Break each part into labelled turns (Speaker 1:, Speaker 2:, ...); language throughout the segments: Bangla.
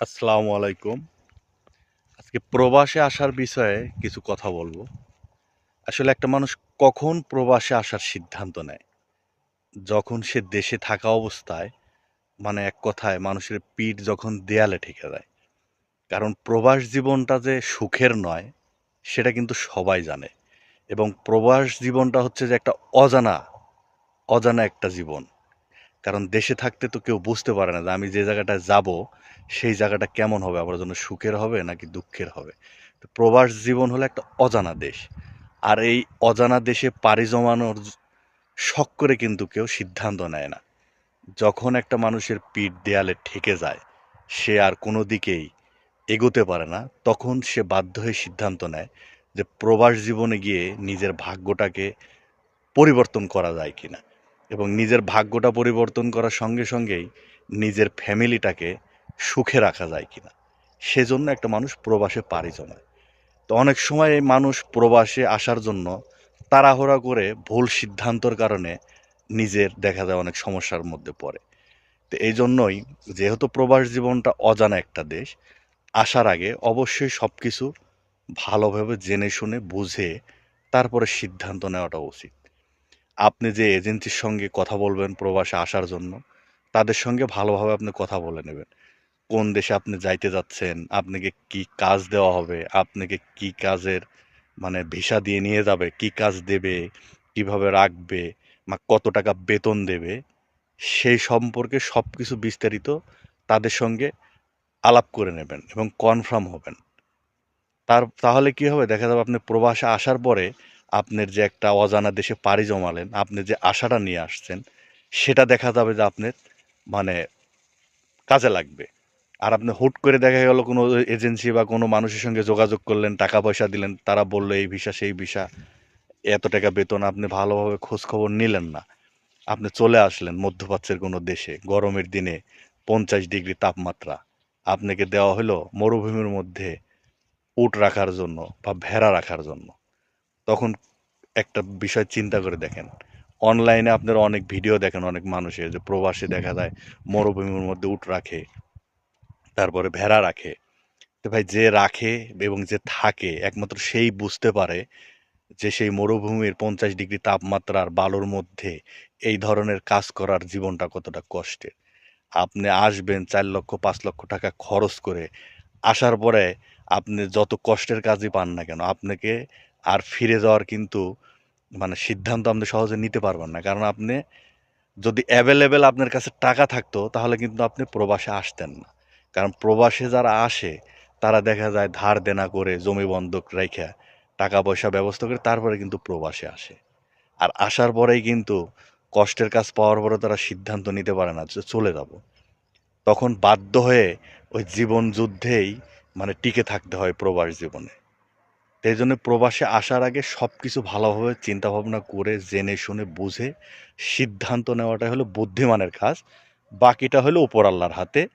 Speaker 1: আসসালামু আলাইকুম। আজকে প্রবাসে আসার বিষয়ে কিছু কথা বলব। আসলে একটা মানুষ কখন প্রবাসে আসার সিদ্ধান্ত নেয়? যখন সে দেশে থাকা অবস্থায় মানে এক কথায় মানুষের পিঠ যখন দেয়ালে ঠেকে যায় কারণ প্রবাস জীবনটা যে সুখের নয়, সেটা কিন্তু সবাই জানে। এবং প্রবাস জীবনটা হচ্ছে যে একটা অজানা অজানা একটা জীবন। কারণ দেশে থাকতে তো কেউ বুঝতে পারে না যে আমি যে জায়গাটায় যাব, সেই জায়গাটা কেমন হবে? আমার জন্য সুখের হবে নাকি দুঃখের হবে? তো প্রবাস জীবন হলো একটা অজানা দেশ। আর এই অজানা দেশে পাড়ি জমানোর শখ করে কিন্তু কেউ সিদ্ধান্ত নেয় না। যখন একটা মানুষের পিঠ দেয়ালে ঠেকে যায়, সে আর কোনো দিকেই এগোতে পারে না, তখন সে বাধ্য হয়ে সিদ্ধান্ত নেয় যে প্রবাস জীবনে গিয়ে নিজের ভাগ্যটাকে পরিবর্তন করা যায় কিনা। এবং নিজের ভাগ্যটা পরিবর্তন করার সঙ্গে সঙ্গেই নিজের ফ্যামিলিটাকে সুখে রাখা যায় কিনা। সেজন্য একটা মানুষ প্রবাসে পাড়ি জমায়। তো অনেক সময় এই মানুষ প্রবাসে আসার জন্য তাড়াহুড়া করে ভুল সিদ্ধান্তর কারণে নিজের দেখা যায় অনেক সমস্যার মধ্যে পড়ে। তো এই জন্যই যেহেতু প্রবাস জীবনটা অজানা একটা দেশ, আসার আগে অবশ্যই সব কিছু ভালোভাবে জেনে শুনে বুঝে তারপরে সিদ্ধান্ত নেওয়াটা উচিত। আপনি যে এজেন্সির সঙ্গে কথা বলবেন প্রবাসে আসার জন্য, তাদের সঙ্গে ভালোভাবে আপনি কথা বলে নেবেন। কোন দেশে আপনি যাইতে যাচ্ছেন, আপনাকে কি কাজ দেওয়া হবে, আপনাকে কি কাজের মানে ভিসা দিয়ে নিয়ে যাবে, কি কাজ দেবে, কীভাবে রাখবে বা কত টাকা বেতন দেবে, সেই সম্পর্কে সব কিছু বিস্তারিত তাদের সঙ্গে আলাপ করে নেবেন এবং কনফার্ম হবেন। তার, তাহলে কি হবে? দেখা যাবে আপনি প্রবাসে আসার পরে আপনার যে একটা অজানা দেশে পাড়ি জমালেন, আপনি যে আশাটা নিয়ে আসছেন, সেটা দেখা যাবে যে আপনার মানে কাজে লাগবে। আর আপনি হুট করে দেখা গেল কোনো এজেন্সি বা কোনো মানুষের সঙ্গে যোগাযোগ করলেন, টাকা পয়সা দিলেন, তারা বলল এই ভিসা, সেই ভিসা, এত টাকা বেতন, আপনি ভালোভাবে খবর নিলেন না। আপনি চলে আসলেন মধ্যপ্রাচ্যের কোনো দেশে, গরমের দিনে পঞ্চাশ ডিগ্রি তাপমাত্রা। আপনাকে দেওয়া হলো মরুভূমির মধ্যে উট রাখার জন্য বা ভেড়া রাখার জন্য। তখন একটা বিষয় চিন্তা করে দেখেন। অনলাইনে আপনারা অনেক ভিডিও দেখেন, অনেক মানুষের যে প্রবাসে দেখা যায়, মরুভূমির মধ্যে উট রাখে, তারপরে ভেড়া রাখে। তো ভাই যে রাখে এবং যে থাকে, একমাত্র সেই বুঝতে পারে যে সেই মরুভূমির পঞ্চাশ ডিগ্রি তাপমাত্রার বালুর মধ্যে এই ধরনের কাজ করার জীবনটা কতটা কষ্টের। আপনি আসবেন চার লক্ষ, পাঁচ লক্ষ টাকা খরচ করে, আসার পরে আপনি যত কষ্টের কাজই পান না কেন, আপনাকে আর ফিরে যাওয়ার কিন্তু মানে সিদ্ধান্ত আপনি সহজে নিতে পারবেন না। কারণ আপনি যদি অ্যাভেলেবেল আপনার কাছে টাকা থাকতো, তাহলে কিন্তু আপনি প্রবাসে আসতেন না। কারণ প্রবাসে যারা আসে, তারা দেখা যায় ধার দেনা করে জমি বন্ধক রেখে টাকা পয়সা ব্যবস্থা করে তারপরে কিন্তু প্রবাসে আসে। আর আসার পরেই কিন্তু কষ্টের কাজ পাওয়ার পরে তারা সিদ্ধান্ত নিতে পারে না যে চলে যাব। তখন বাধ্য হয়ে ওই জীবন যুদ্ধেই মানে টিকে থাকতে হয় প্রবাস জীবনে। সেই জন্য প্রবাসে আসার আগে সব কিছু ভালোভাবে চিন্তা ভাবনা করে, জেনে শুনে, বুঝে সিদ্ধান্ত নেওয়াটা হলো বুদ্ধিমানের কাজ। বাকিটা হলো উপর আল্লাহর হাতে।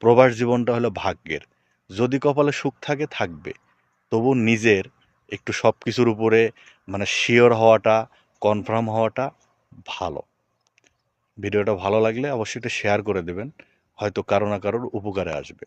Speaker 1: প্রবাস জীবনটা হলো ভাগ্যের। যদি কপালে সুখ থাকে, থাকবে। তবু নিজের একটু সব কিছুর উপরে মানে শিওর হওয়াটা, কনফার্ম হওয়াটা ভালো। ভিডিওটা ভালো লাগলে অবশ্যই এটা শেয়ার করে দেবেন। হয়তো কারও না কারোর উপকারে আসবে।